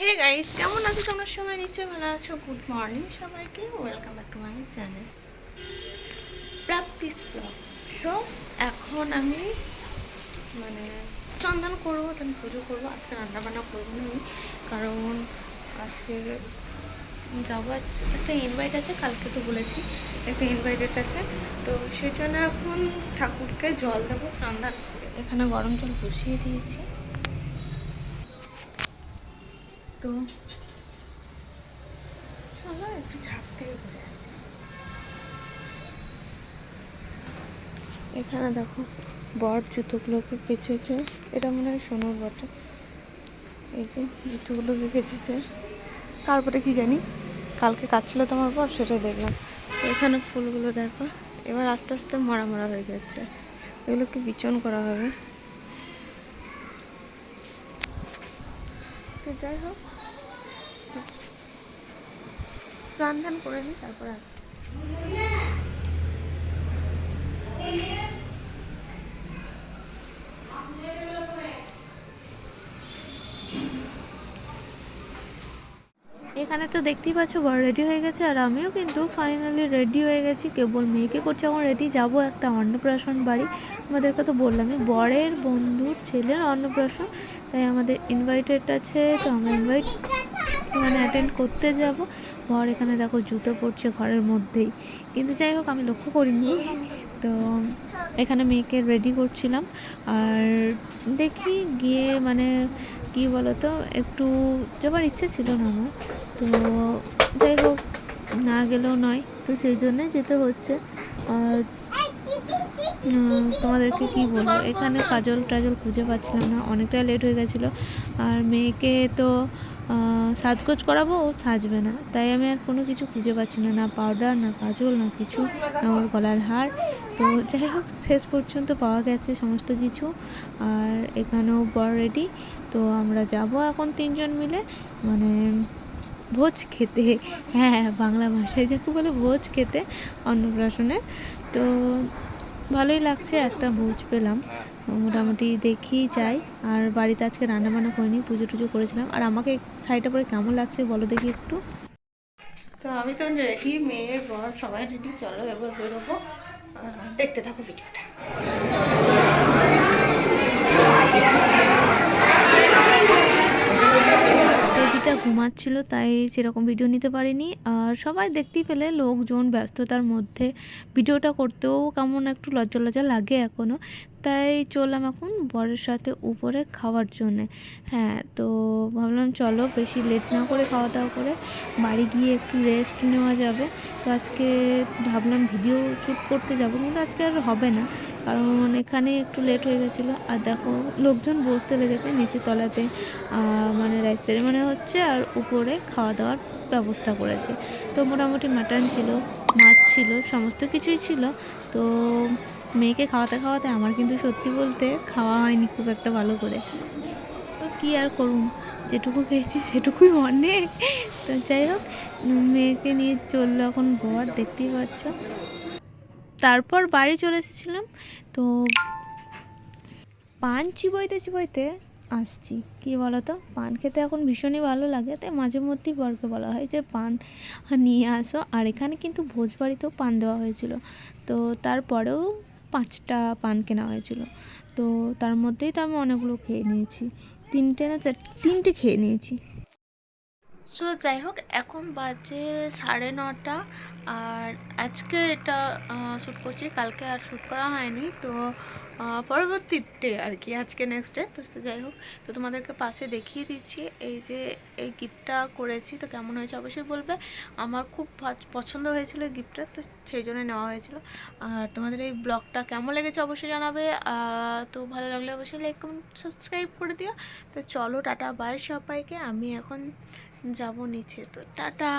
Hey guys কেমন আছো? তোমরা সবাই নিশ্চয়ই ভালো আছো। গুড মর্নিং সবাইকে। Welcome back to my channel প্রাপ্তিস so এখন আমি মানে চন্দন করব then পুজো করব। আজকে রান্না বান্না করব না আমি, কারণ আজকে যাব একটা ইনভাইট আছে, কালকে তো বলেছি, একটা ইনভাইটেড আছে। তো সেই জন্য এখন ঠাকুরকে জল দেবো করে। এখানে গরম জল বসিয়ে দিয়েছি। তো চলো একটু ঘুরে আসি। এখানে দেখো, বট জুতোগুলোকে কেচেছে। এটা মনে হয় সোনার বটে। এই যে জুতোগুলোকে কেচেছে। তারপরে কি জানি? কালকে কাটছিল তো আমার পর সেটা দেখলাম এখানে ফুলগুলো দেখো, এবার আস্তে আস্তে মরা মরা হয়ে যাচ্ছে। এগুলোকে বিচন করা হবে। তো যাই হোক। স্নান ধান করে নিই তারপর আসছি। এখানে তো দেখতেই পাচ্ছ বড় রেডি হয়ে গেছে আর আমিও কিন্তু ফাইনালি রেডি হয়ে গেছি। কেবল মেয়েকে করছে, এখন রেডি যাব একটা অন্নপ্রাশন বাড়ি। আমাদেরকে তো বললামই, বরের বন্ধুর ছেলের অন্নপ্রাশন, তাই আমাদের ইনভাইটেড আছে, তো আমরা ইনভাইট মানে অ্যাটেন্ড করতে যাব। বর এখানে দেখো জুতো পরছে ঘরের মধ্যেই। কিন্তু যাই হোক, আমি লক্ষ্য করিনি। তো এখানে মেয়েকে রেডি করছিলাম। আর দেখি গিয়ে মানে কি বলতো, একটু যাবার ইচ্ছে ছিল না আমার। তো যাই হোক, না গেলেও নয়। তো সেই জন্যে যেতে হচ্ছে। আর তোমাদেরকে কি বলব, এখানে কাজল টাজল খুঁজে পাচ্ছিলাম না অনেকটা লেট হয়ে গেছিল। আর মেয়েকে তো সাজগোজ করাবো, ও সাজবে না। তাই আমি আর কোনো কিছু খুঁজে পাচ্ছি না না পাউডার না কাজল, না কিছু, না ওর গলার হার। তো যাই হোক, শেষ পর্যন্ত পাওয়া গেছে সমস্ত কিছু। আর এখানেও বর রেডি তো আমরা যাব এখন তিনজন মিলে মানে ভোজ খেতে। হ্যাঁ বাংলা ভাষায় যাকে বলে ভোজ খেতে অন্নপ্রাশনে। তো ভালোই লাগছে, একটা ভোজ পেলাম। মোটামুটি দেখি যাই। আর বাড়িতে আজকে রান্না বান্না করিনি পুজো টুজো করেছিলাম। আর আমাকে শাড়িটা পরে কেমন লাগছে বলো দেখি একটু। তো আমি তো রেডি মেয়ে বর, সবাই রেডি, চলো এবার বেরোবো। দেখতে থাকো ভিডিওটা। বেবিটা ঘুমাচ্ছিল, তাই সেরকম ভিডিও নিতে পারিনি। আর সবাই দেখতেই পেলে লোকজন ব্যস্ততার মধ্যে ভিডিওটা করতেও কেমন একটু লজ্জা লজ্জা লাগে এখনও তাই চললাম এখন বরের সাথে উপরে খাওয়ার জন্যে। হ্যাঁ তো ভাবলাম চলো বেশি লেট না করে খাওয়া দাওয়া করে বাড়ি গিয়ে একটু রেস্ট নেওয়া যাবে। তো আজকে ভাবলাম ভিডিও শ্যুট করতে যাব, কিন্তু আজকে আর হবে না। কারণ এখানে একটু লেট হয়ে গেছিল। আর দেখো, লোকজন বসতে লেগেছে নিচে তলাতে মানে রাইস সেরেমনি হচ্ছে আর উপরে খাওয়া দাওয়ার ব্যবস্থা করেছে। তো মোটামুটি মাটন ছিল, মাছ ছিল, সমস্ত কিছুই ছিল। তো মেয়েকে খাওয়াতে খাওয়াতে আমার কিন্তু সত্যি বলতে খাওয়া হয়নি খুব একটা ভালো করে। তো কী আর করুন যেটুকু খেয়েছি সেটুকুই অনেক। তো যাই হোক, মেয়েকে নিয়ে চলল এখন বর দেখতেই পাচ্ছ। তারপর বাড়ি চলে এসেছিলাম। তো পান চিবোইতে চিবোইতে আসছি। কি বলতো? পান খেতে এখন ভীষণই ভালো লাগে, তাই মাঝে মধ্যেই বরকে বলা হয় যে, পান নিয়ে আসো। আর এখানে কিন্তু ভোজ বাড়িতেও পান দেওয়া হয়েছিল। তো তারপরেও পাঁচটা পান কেনা হয়েছিল। তো তার মধ্যেই তো আমি অনেকগুলো খেয়ে নিয়েছি। তিনটে না চার, তিনটে খেয়ে নিয়েছি। সো যাই হোক, এখন বাজে সাড়ে নটা আর আজকে এটা শ্যুট করছি। কালকে আর শ্যুট করা হয়নি, তো পরবর্তী ডে আর কি, আজকে নেক্সট ডে তো যাই হোক, তো তোমাদেরকে পাশে দেখিয়ে দিচ্ছি। এই যে, এই গিফটটা করেছি, তো কেমন হয়েছে অবশ্যই বলবে। আমার খুব পছন্দ হয়েছিল গিফটটা তো সেই জন্য নেওয়া হয়েছিল। আর তোমাদের এই ব্লগটা কেমন লেগেছে অবশ্যই জানাবে। তো ভালো লাগলে অবশ্যই লাইক কমেন্ট সাবস্ক্রাইব করে দিও। তো চলো, টাটা বাই সবাইকে। আমি এখন যাব নিচে তো টাটা।